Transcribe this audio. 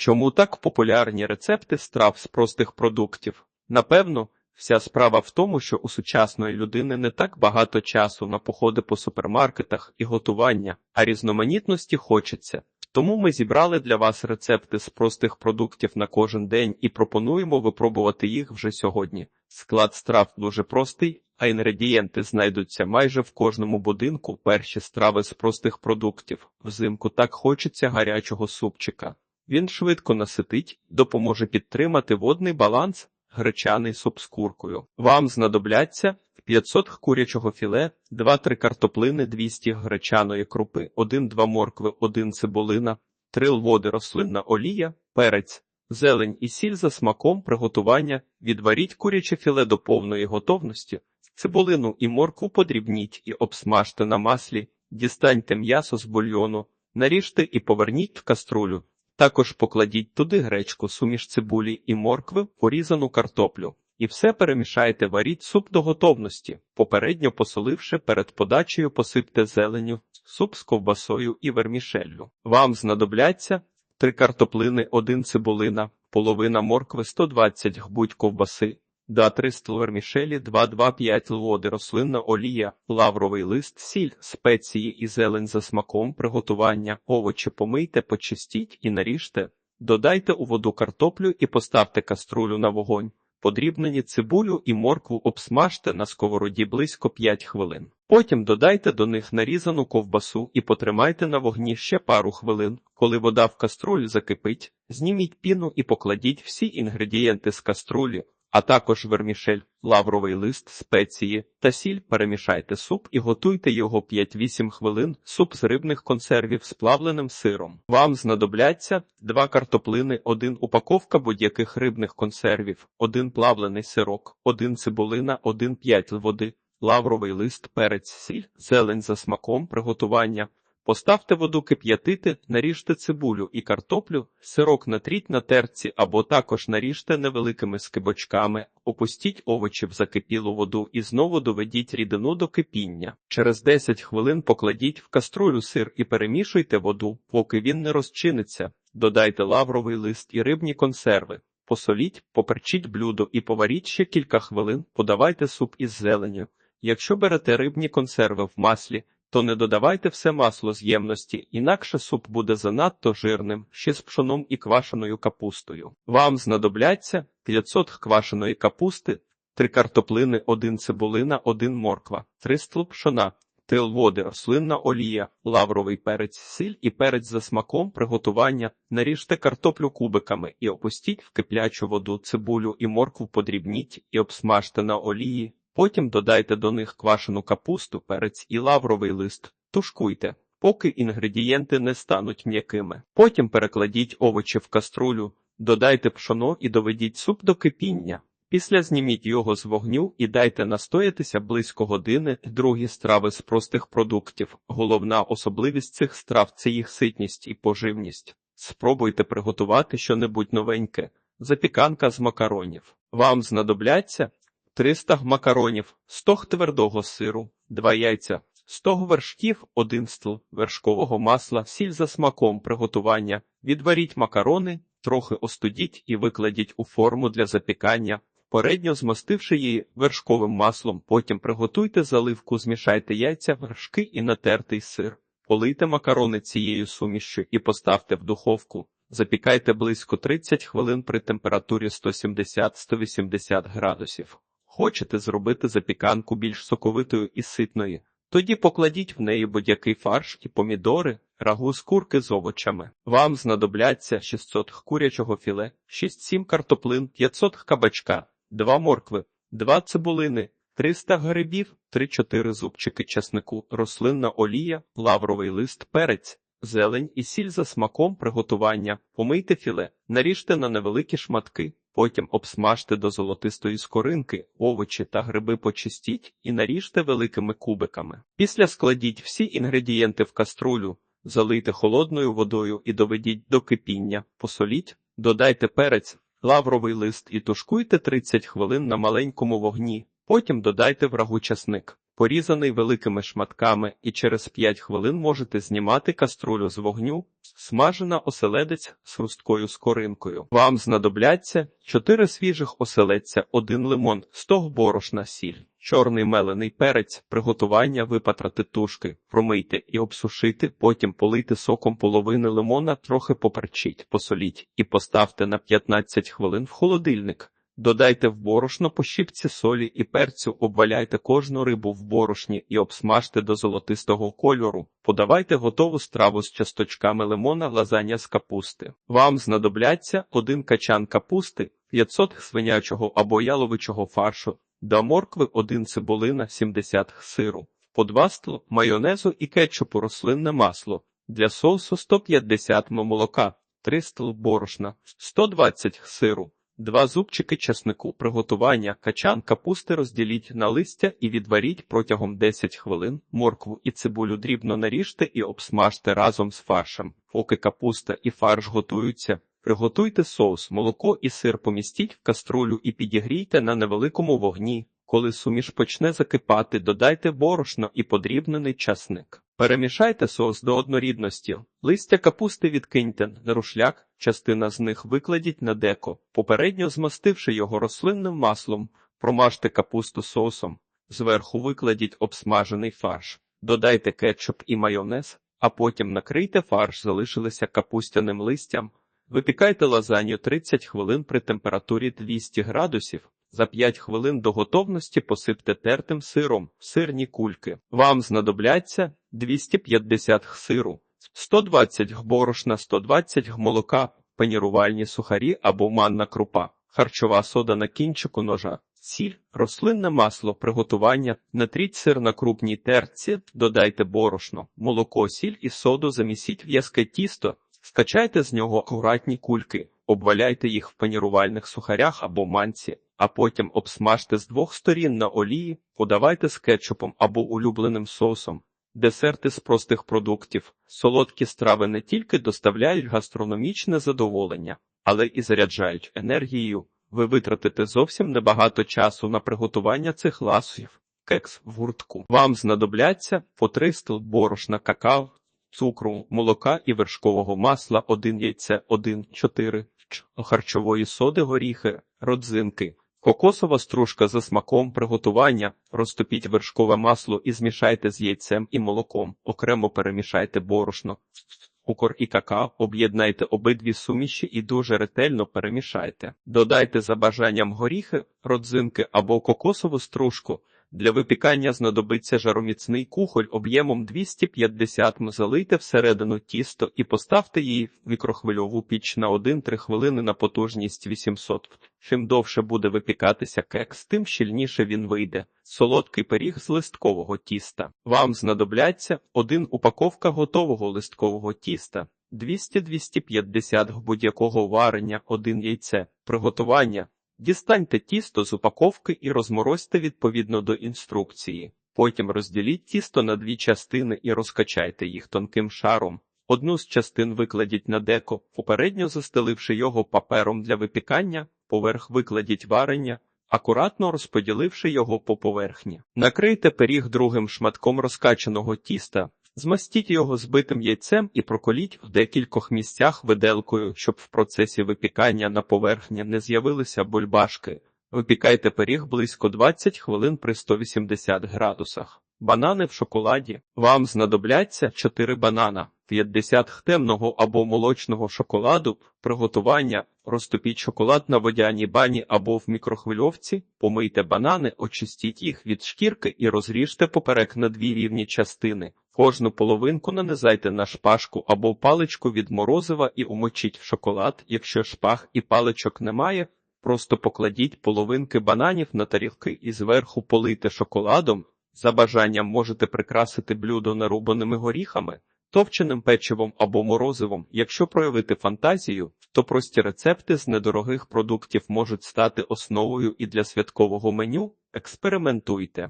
Чому так популярні рецепти страв з простих продуктів? Напевно, вся справа в тому, що у сучасної людини не так багато часу на походи по супермаркетах і готування, а різноманітності хочеться. Тому ми зібрали для вас рецепти з простих продуктів на кожен день і пропонуємо випробувати їх вже сьогодні. Склад страв дуже простий, а інгредієнти знайдуться майже в кожному будинку. Перші страви з простих продуктів. Взимку так хочеться гарячого супчика. Він швидко наситить, допоможе підтримати водний баланс, гречаний суп з куркою. Вам знадобляться 500 курячого філе, 2-3 картоплини, 200 гречаної крупи, 1-2 моркви, 1 цибулина, 3 води рослинна олія, перець, зелень і сіль за смаком приготування. Відваріть куряче філе до повної готовності, цибулину і моркву подрібніть і обсмажте на маслі, дістаньте м'ясо з бульйону, наріжте і поверніть в каструлю. Також покладіть туди гречку, суміш цибулі і моркви, порізану картоплю. І все перемішайте, варіть суп до готовності, попередньо посоливши перед подачею посипте зеленю, суп з ковбасою і вермішеллю. Вам знадобляться три картоплини, один цибулина, половина моркви, 120 гбуть ковбаси, 2-3 стл вермішелі, 2-2-5 води, рослинна олія, лавровий лист, сіль, спеції і зелень за смаком приготування, овочі помийте, почистіть і наріжте. Додайте у воду картоплю і поставте каструлю на вогонь. Подрібнені цибулю і моркву обсмажте на сковороді близько 5 хвилин. Потім додайте до них нарізану ковбасу і потримайте на вогні ще пару хвилин. Коли вода в каструлі закипить, зніміть піну і покладіть всі інгредієнти з каструлі, а також вермішель, лавровий лист, спеції та сіль. Перемішайте суп і готуйте його 5-8 хвилин. Суп з рибних консервів з плавленим сиром. Вам знадобляться 2 картоплини, 1 упаковка будь-яких рибних консервів, 1 плавлений сирок, 1 цибулина, 1 5 води, лавровий лист, перець, сіль, зелень за смаком приготування. Поставте воду кип'ятити, наріжте цибулю і картоплю, сирок натріть на терці або також наріжте невеликими скибочками, опустіть овочі в закипілу воду і знову доведіть рідину до кипіння. Через 10 хвилин покладіть в каструлю сир і перемішуйте воду, поки він не розчиниться. Додайте лавровий лист і рибні консерви. Посоліть, поперчіть блюдо і поваріть ще кілька хвилин, подавайте суп із зеленю. Якщо берете рибні консерви в маслі, то не додавайте все масло з ємності, інакше суп буде занадто жирним, ще з пшоном і квашеною капустою. Вам знадобляться 500 квашеної капусти, 3 картоплини, 1 цибулина, 1 морква, 3 стл пшона, тил води, рослинна олія, лавровий перець, сіль і перець за смаком приготування. Наріжте картоплю кубиками і опустіть в киплячу воду цибулю і моркву подрібніть і обсмажте на олії. Потім додайте до них квашену капусту, перець і лавровий лист. Тушкуйте, поки інгредієнти не стануть м'якими. Потім перекладіть овочі в каструлю, додайте пшоно і доведіть суп до кипіння. Після зніміть його з вогню і дайте настоятися близько години. Другі страви з простих продуктів. Головна особливість цих страв це їх ситність і поживність. Спробуйте приготувати щонебудь новеньке. Запіканка з макаронів. Вам знадобляться 300 г макаронів, 100 г твердого сиру, 2 яйця, 100 г вершків, 1 стл вершкового масла, сіль за смаком приготування. Відваріть макарони, трохи остудіть і викладіть у форму для запікання. Попередньо змастивши її вершковим маслом, потім приготуйте заливку, змішайте яйця, вершки і натертий сир. Полийте макарони цією сумішю і поставте в духовку. Запікайте близько 30 хвилин при температурі 170-180 градусів. Хочете зробити запіканку більш соковитою і ситною, тоді покладіть в неї будь-який фарш і помідори, рагу з курки з овочами. Вам знадобляться 600 курячого філе, 6-7 картоплин, 500 кабачка, 2 моркви, 2 цибулини, 300 грибів, 3-4 зубчики часнику, рослинна олія, лавровий лист, перець, зелень і сіль за смаком приготування. Помийте філе, наріжте на невеликі шматки. Потім обсмажте до золотистої скоринки, овочі та гриби почистіть і наріжте великими кубиками. Після складіть всі інгредієнти в каструлю, залийте холодною водою і доведіть до кипіння, посоліть, додайте перець, лавровий лист і тушкуйте 30 хвилин на маленькому вогні. Потім додайте врагу часник. Порізаний великими шматками, і через 5 хвилин можете знімати каструлю з вогню. Смажена оселедець з хрусткою скоринкою. Вам знадобляться 4 свіжих оселедця, 1 лимон, 100 борошна, сіль, чорний мелений перець, приготування випатрати тушки, промийте і обсушити, потім полийте соком половини лимона, трохи поперчіть, посоліть і поставте на 15 хвилин в холодильник. Додайте в борошно по щіпці солі і перцю, обваляйте кожну рибу в борошні і обсмажте до золотистого кольору. Подавайте готову страву з часточками лимона, лазання з капусти. Вам знадобляться один качан капусти, 500 свинячого або яловичого фаршу, до моркви 1 цибулина, 70 сиру, по 2 стл майонезу і кетчупу рослинне масло. Для соусу 150 м молока, 3 стл борошна, 120 сиру. Два зубчики чеснику приготування качан капусти розділіть на листя і відваріть протягом 10 хвилин. Моркву і цибулю дрібно наріжте і обсмажте разом з фаршем. Поки капуста і фарш готуються, приготуйте соус, молоко і сир помістіть в каструлю і підігрійте на невеликому вогні. Коли суміш почне закипати, додайте борошно і подрібнений часник. Перемішайте соус до однорідності. Листя капусти відкиньте на рушляк, частина з них викладіть на деко, попередньо змастивши його рослинним маслом, промажте капусту соусом, зверху викладіть обсмажений фарш, додайте кетчуп і майонез, а потім накрийте фарш, залишилися капустяним листям. Випікайте лазанью 30 хвилин при температурі 200 градусів. За 5 хвилин до готовності посипте тертим сиром, сирні кульки. Вам знадобляться 250 г сиру, 120 г борошна, 120 г молока, панірувальні сухарі або манна крупа, харчова сода на кінчику ножа, сіль, рослинне масло, приготування, натріть сир на крупній терці, додайте борошно, молоко, сіль і соду замісіть в'язке тісто, скачайте з нього акуратні кульки, обваляйте їх в панірувальних сухарях або манці а потім обсмажте з двох сторін на олії, подавайте з кетчупом або улюбленим соусом. Десерти з простих продуктів, солодкі страви не тільки доставляють гастрономічне задоволення, але і заряджають енергією. Ви витратите зовсім небагато часу на приготування цих ласів. Кекс в гуртку. Вам знадобляться по 3 стл борошна какао, цукру, молока і вершкового масла, 1 яйце, 1, 4 харчової соди, горіхи, родзинки. Кокосова стружка за смаком приготування, розтопіть вершкове масло і змішайте з яйцем і молоком, окремо перемішайте борошно, Укор і какао, об'єднайте обидві суміші і дуже ретельно перемішайте. Додайте за бажанням горіхи, родзинки або кокосову стружку. Для випікання знадобиться жароміцний кухоль об'ємом 250 м. Залийте всередину тісто і поставте її в мікрохвильову піч на 1-3 хвилини на потужність 800 Чим довше буде випікатися кекс, тим щільніше він вийде. Солодкий пиріг з листкового тіста. Вам знадобляться один упаковка готового листкового тіста, 200-250 будь-якого варення, один яйце, приготування. Дістаньте тісто з упаковки і розморозьте відповідно до інструкції. Потім розділіть тісто на дві частини і розкачайте їх тонким шаром. Одну з частин викладіть на деко, попередньо застеливши його папером для випікання, поверх викладіть варення, акуратно розподіливши його по поверхні. Накрийте пиріг другим шматком розкачаного тіста, Змастіть його збитим яйцем і проколіть в декількох місцях виделкою, щоб в процесі випікання на поверхні не з'явилися бульбашки. Випікайте пиріг близько 20 хвилин при 180 градусах. Банани в шоколаді. Вам знадобляться 4 банана, 50 г темного або молочного шоколаду, приготування, розтопіть шоколад на водяній бані або в мікрохвильовці, помийте банани, очистіть їх від шкірки і розріжте поперек на дві рівні частини. Кожну половинку нанизайте на шпажку або паличку від морозива і умочіть в шоколад. Якщо шпаг і паличок немає, просто покладіть половинки бананів на тарілки і зверху полийте шоколадом. За бажанням можете прикрасити блюдо нарубаними горіхами, товченим печивом або морозивом. Якщо проявити фантазію, то прості рецепти з недорогих продуктів можуть стати основою і для святкового меню. Експериментуйте.